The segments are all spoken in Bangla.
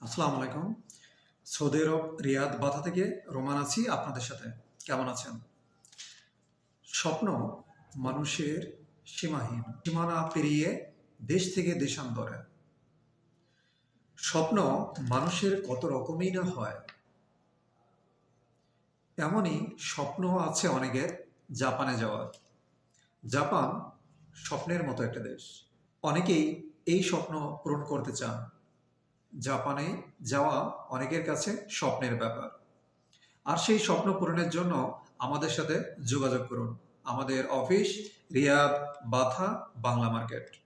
আসসালামু আলাইকুম। সৌদি আরব, রিয়াদ বাধা থেকে রোমান আছি, আপনাদের সাথে। কেমন আছেন? স্বপ্ন মানুষের সীমাহীন। সীমানা পেরিয়ে দেশ থেকে দেশান্তরে। স্বপ্ন মানুষের কত রকমই না হয়। এমনই স্বপ্ন আছে অনেকের জাপানে যাওয়ার। জাপান স্বপ্নের মতো একটা দেশ। অনেকেই এই স্বপ্ন পূরণ করতে চান। জাপানে যাওয়া অনেকের কাছে স্বপ্নের ব্যাপার। আর সেই স্বপ্ন পূরণের জন্য আমাদের সাথে যোগাযোগ করুন। আমাদের office Riyadh Batha, Bangla market.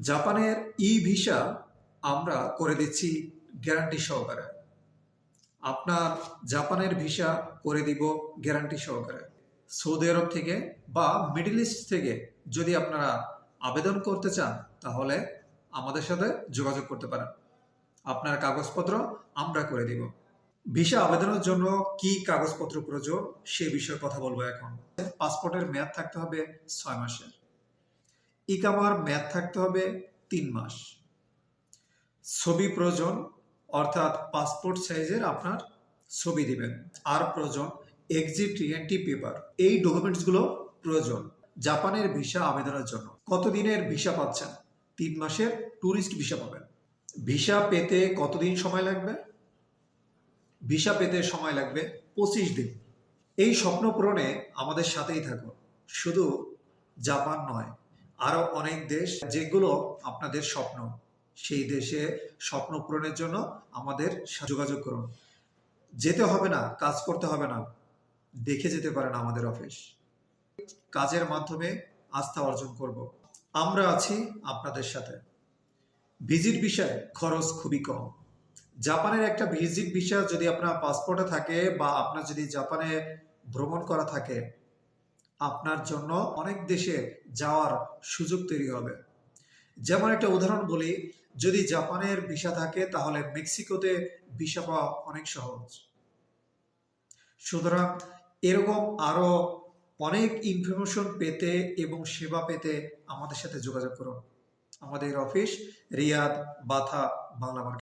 জাপানের ই ভিসা আমরা করে দিচ্ছি গ্যারান্টি সহকারে। আপনার জাপানের ভিসা করে দিব গ্যারান্টি সহকারে। সৌদি আরব থেকে বা মিডল ইস্ট থেকে যদি আপনারা আবেদন করতে চান, তাহলে আমাদের সাথে যোগাযোগ করতে পারেন। আপনার কাগজপত্র আমরা করে দিব। ভিসা আবেদনের জন্য কি কাগজপত্র প্রয়োজন সে বিষয়ে কথা বলব এখন। পাসপোর্টের মেয়াদ থাকতে হবে ছয় মাসের। ইকামার মেয়াদ থাকতে হবে তিন মাস। ছবি প্রয়োজন, অর্থাৎ পাসপোর্ট সাইজের আপনার ছবি দিবেন। আর প্রয়োজন, এক্সিট রিএন্টি পেপার, এই ডকুমেন্টসগুলো প্রয়োজন জাপানের ভিসা আবেদনের জন্য। কতদিনের ভিসা পাচ্ছেন? তিন মাসের ট্যুরিস্ট ভিসা পাবেন। ভিসা পেতে কতদিন সময় লাগবে? ভিসা পেতে সময় লাগবে পঁচিশ দিন। এই স্বপ্ন পূরণে আমাদের সাথেই থাকুন। শুধু জাপান নয়, আরও অনেক দেশ, যেগুলো আপনাদের স্বপ্ন, সেই দেশে স্বপ্ন পূরণের জন্য আমাদের যোগাযোগ করুন। যেতে হবে না, কাজ করতে হবে না, দেখে যেতে পারেন আমাদের অফিস। কাজের মাধ্যমে আস্থা অর্জন করব। আমরা আছি আপনাদের সাথে। ভিজিট বিষয়ে খরচ খুবই কম। জাপানের একটা ভিজিট ভিসা যদি আপনার পাসপোর্টে থাকে বা আপনার যদি জাপানে ভ্রমণ করা থাকে, আপনার জন্য অনেক দেশে যাওয়ার সুযোগ তৈরি হবে। যেমন একটা উদাহরণ বলি, যদি জাপানের ভিসা থাকে তাহলে মেক্সিকোতে ভিসা পাওয়া অনেক সহজ। সুতরাং এরকম আরও অনেক ইনফরমেশন পেতে এবং সেবা পেতে আমাদের সাথে যোগাযোগ করুন। আমাদের অফিস রিয়াদ, বাথা, বাংলা